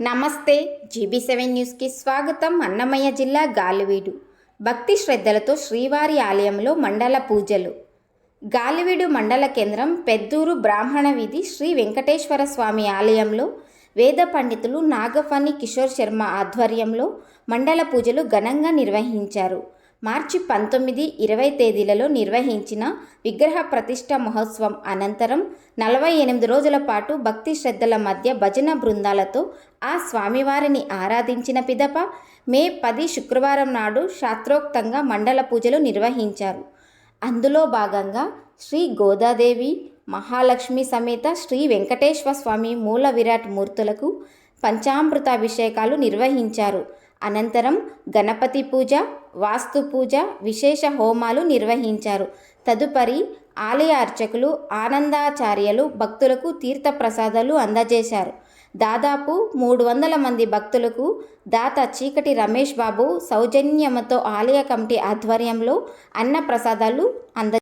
నమస్తే GB seven న్యూస్కి స్వాగతం అన్నమయ్య జిల్లా గాలివీడు. భక్తి శ్రద్ధలతో శ్రీవారి ఆలయంలో మండల పూజలు. గాలివీడు మండల కేంద్రం పెద్దూరు బ్రాహ్మణ వీధి శ్రీ వెంకటేశ్వర స్వామి ఆలయంలో వేద పండితులు నాగఫణి కిషోర్ శర్మ ఆధ్వర్యంలో మండల పూజలు ఘనంగా నిర్వహించారు. మార్చి పంతొమ్మిది ఇరవై తేదీలలో నిర్వహించిన విగ్రహ ప్రతిష్ట మహోత్సవం అనంతరం నలభై ఎనిమిది రోజుల పాటు భక్తి శ్రద్ధల మధ్య భజన బృందాలతో ఆ స్వామివారిని ఆరాధించిన పిదప మే పది శుక్రవారం నాడు శాస్త్రోక్తంగా మండల పూజలు నిర్వహించారు. అందులో భాగంగా శ్రీ గోదాదేవి మహాలక్ష్మి సమేత శ్రీ వెంకటేశ్వర స్వామి మూల విరాట్ మూర్తులకు పంచామృతాభిషేకాలు నిర్వహించారు. అనంతరం గణపతి పూజ వాస్తు పూజ విశేష హోమాలు నిర్వహించారు. తదుపరి ఆలయ అర్చకులు ఆనందాచార్యులు భక్తులకు తీర్థ ప్రసాదాలు అందజేశారు. దాదాపు మూడు వందల మంది భక్తులకు దాత చీకటి రమేష్ బాబు సౌజన్యమతో ఆలయ కమిటీ ఆధ్వర్యంలో అన్న ప్రసాదాలు అంద